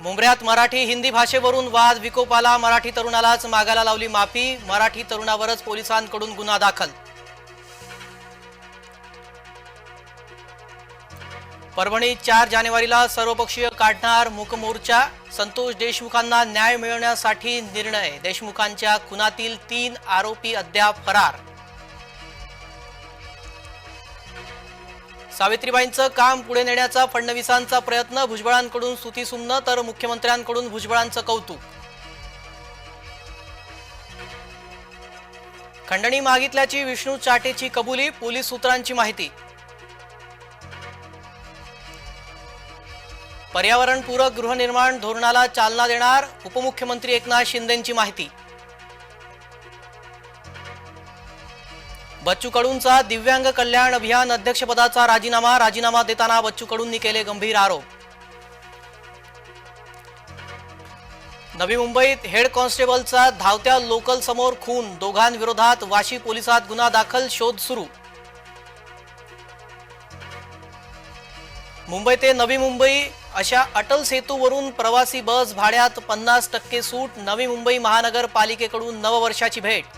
मुंबऱ्यात मराठी हिंदी भाषेवरून वाद विकोपाला मराठी तरुणालाच मागायला लावली माफी मराठी तरुणावरच पोलिसांकडून गुन्हा दाखल. परभणीत चार जानेवारीला सर्वपक्षीय काढणार मूकमोर्चा संतोष देशमुखांना न्याय मिळवण्यासाठी निर्णय देशमुखांच्या खुनातील तीन आरोपी अद्याप फरार. सावित्रीबाईंचं काम पुढे नेण्याचा फडणवीसांचा प्रयत्न भुजबळांकडून सुतीसुमनं तर मुख्यमंत्र्यांकडून भुजबळांचं कौतुक. खंडणी मागितल्याची विष्णू चाटेची कबुली पोलीस सूत्रांची माहिती. पर्यावरणपूरक गृहनिर्माण धोरणाला चालना देणार उपमुख्यमंत्री एकनाथ शिंदेंची माहिती. बच्चू कडूंचा दिव्यांग कल्याण अभियान अध्यक्षपदाचा राजीनामा राजीनामा देताना बच्चू कडूंनी केले गंभीर आरोप. नवी मुंबईत हेड कॉन्स्टेबलचा धावत्या लोकल समोर खून दोघांविरोधात वाशी पोलिसात गुन्हा दाखल शोध सुरू. मुंबई ते नवी मुंबई अशा अटल सेतूवरून प्रवासी बस भाड्यात पन्नास टक्के सूट नवी मुंबई महानगरपालिकेकडून नववर्षाची भेट.